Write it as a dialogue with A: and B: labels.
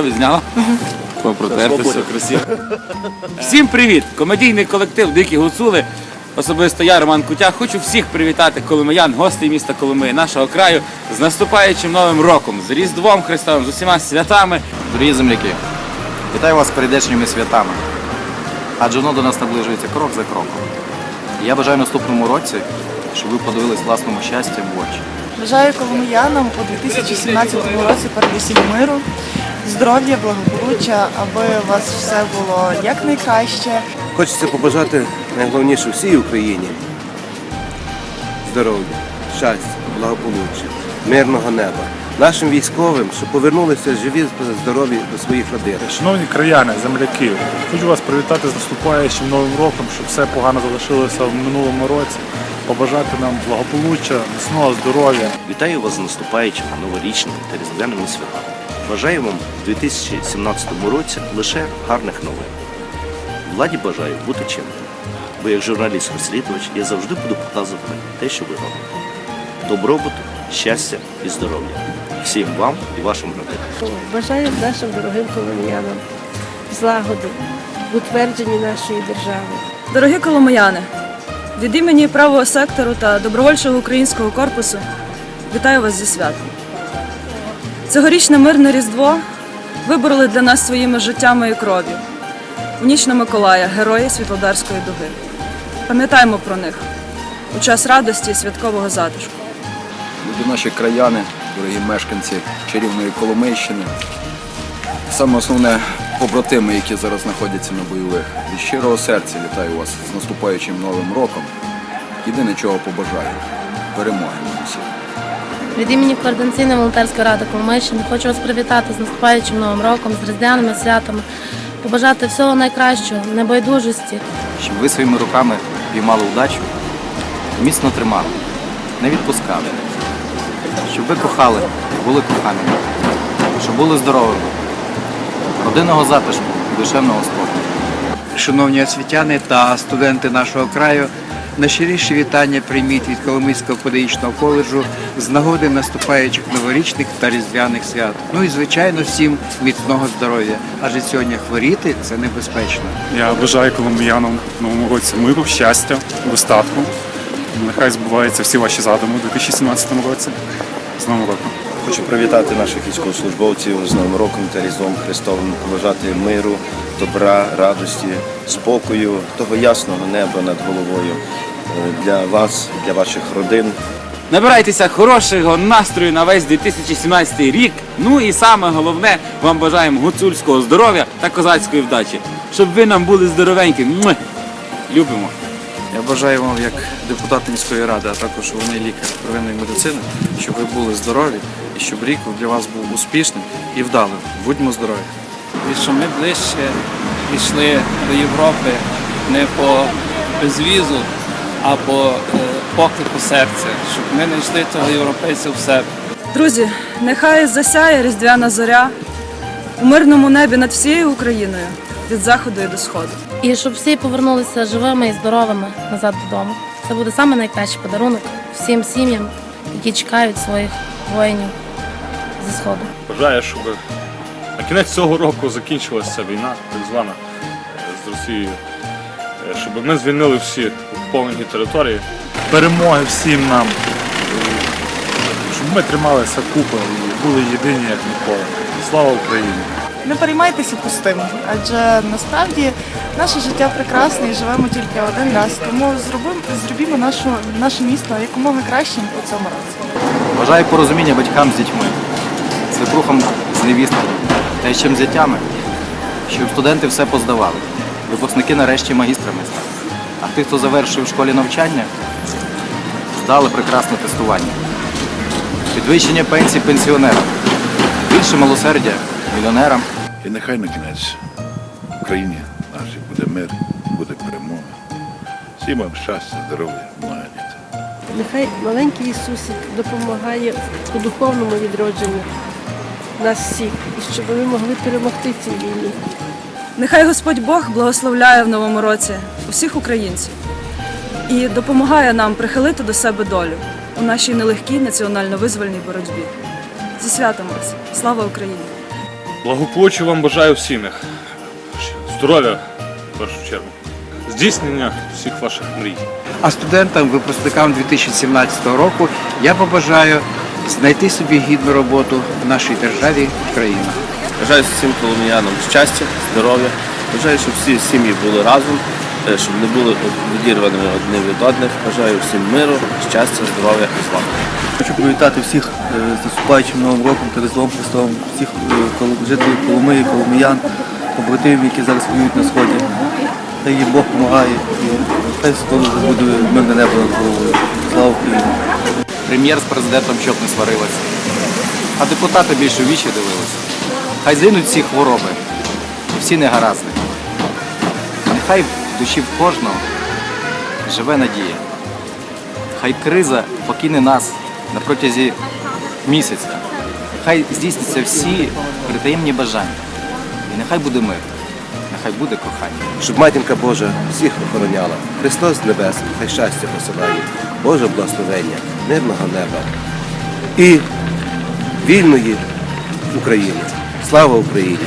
A: Готові зняла? Попротертися красиво. Всім привіт! Комедійний колектив Дикі Гуцули. Особисто я, Роман Кутя, хочу всіх привітати коломиян, гостей міста Коломиї, нашого краю з наступаючим новим роком, з Різдвом Христовим, з усіма святами.
B: Дорогі земляки, вітаю вас з передечніми святами. Адже воно до нас наближується крок за кроком. І я бажаю наступному році, щоб ви подивились власному щастя в очі.
C: Бажаю коломиянам у 2017 році передусім миру, здоров'я, благополуччя, аби у вас все було якнайкраще.
D: Хочеться побажати найголовніше всій Україні. Здоров'я, щастя, благополуччя, мирного неба. Нашим військовим, щоб повернулися живі, здорові до своїх родин.
E: Шановні краяни, земляки, хочу вас привітати з наступаючим новим роком, щоб все погано залишилося в минулому році. Побажати нам благополуччя, міцного здоров'я.
F: Вітаю вас з наступаючими новорічними та різдвяними святами. Бажаю вам у 2017 році лише гарних новин. Владі бажаю бути чимним, бо як журналіст-розслідувач я завжди буду показувати те, що ви робите. Добробуту, щастя і здоров'я. Всім вам і вашим родинам.
G: Бажаю нашим дорогим коломіянам злагоди в утвердженні нашої держави.
H: Дорогі коломияни, від імені правого сектору та добровольчого українського корпусу вітаю вас зі святом. Цьогорічне мирне Різдво вибороли для нас своїми життями і кров'ю. У ніч на Миколая, герої Світлодарської дуги. Пам'ятаємо про них у час радості і святкового затишку.
I: Любі наші краяни, дорогі мешканці чарівної Коломийщини. Саме основне побратими, які зараз знаходяться на бойових. Від щирого серця вітаю вас з наступаючим новим роком. Єдине, чого побажаю перемоги усіх.
J: Від імені Координаційної волонтерської ради Коломийщини хочу вас привітати з наступаючим новим роком, з різдвяними святами, побажати всього найкращого, небайдужості,
B: Щоб ви своїми руками піймали удачу, міцно тримали, не відпускали. Щоб ви кохали, були коханими, щоб були здоровими, родинного затишку, душевного спокою.
K: Шановні освітяни та студенти нашого краю, найщиріші вітання прийміть від Коломийського педагогічного коледжу з нагоди наступаючих новорічних та різдвяних свят. Ну і звичайно всім міцного здоров'я, адже сьогодні хворіти це небезпечно.
E: Я бажаю коломиянам в новому році миру, щастя, достатку. Нехай збуваються всі ваші задуми у 2017 році. З Новим роком!
D: Хочу привітати наших військовослужбовців з Новим роком та Різдвом Христовим, побажати миру, добра, радості, спокою, того ясного неба над головою для вас, для ваших родин.
A: Набирайтеся хорошого настрою на весь 2017 рік. Ну і саме головне, вам бажаємо гуцульського здоров'я та козацької вдачі. Щоб ви нам були здоровенькі. Муа! Любимо.
K: Я бажаю вам, як депутат міської ради, а також головний лікар первинної медицини, щоб ви були здорові і щоб рік для вас був успішним і вдалим. Будьмо здорові!
L: і що ми ближче йшли до Європи не по безвізу, а по е, поклику серця, щоб ми знайшли того європейця в себе.
H: Друзі, нехай засяє різдвяна зоря у мирному небі над всією Україною від заходу і до сходу.
J: і щоб всі повернулися живими і здоровими назад додому. Це буде саме найкращий подарунок всім сім'ям, які чекають своїх воїнів зі сходу.
E: Бажаю, щоб на кінець цього року закінчилася війна, так звана е, з Росією. Щоб ми звільнили всі окуповані території. Перемоги всім нам. Щоб ми трималися купи і були єдині як ніколи. Слава Україні!
C: Не переймайтеся пустим, адже насправді наше життя прекрасне і живемо тільки один раз. Тому зробимо, зробімо нашу, наше місто якомога кращим у цьому році.
B: Бажаю порозуміння батькам з дітьми, свекрухам з невістками та й чим з дітями, щоб студенти все поздавали, випускники нарешті магістрами стали. А тих, хто завершив в школі навчання, здали прекрасне тестування. Підвищення пенсій пенсіонерам, більше милосердя мільйонерам.
I: І нехай на кінець в Україні нашій буде мир, буде перемога. Всім вам щастя, здоров'я, много дітей.
G: Нехай маленький Ісусик допомагає у духовному відродженні нас всіх, і щоб ми могли перемогти цій війні.
H: Нехай Господь Бог благословляє в новому році усіх українців і допомагає нам прихилити до себе долю у нашій нелегкій національно-визвольній боротьбі. Зі святом вас! Слава Україні!
E: Благополуччя вам бажаю в сім'ях. Здоров'я в першу чергу. Здійснення всіх ваших мрій.
K: А студентам, випускникам 2017 року я побажаю знайти собі гідну роботу в нашій державі Україна.
D: Бажаю всім коломіянам щастя, здоров'я. Бажаю, щоб всі сім'ї були разом, е, щоб не були відірваними одні від одних. Бажаю всім миру, щастя, здоров'я і злагоди.
B: Хочу привітати всіх е, з наступаючим Новим роком та Різдвом Христовим, всіх е, жителів Коломиї, коломиян, побратимів, які зараз воюють на сході. Хай їм Бог допомагає і хай скоро буде мирне небо над головою. Слава Україні! Прем'єр з президентом щоб не сварилися. А депутати більше в вічі дивилися. Хай згинуть всі хвороби, всі негаразди. Нехай в душі в кожного живе надія. Хай криза покине нас на протязі місяця. Хай здійсняться всі притаємні бажання. І нехай буде мир, нехай буде кохання.
D: Щоб матінка Божа всіх охороняла. Христос небес, хай щастя посилає. Боже благословення, мирного неба і вільної України. Слава Україні!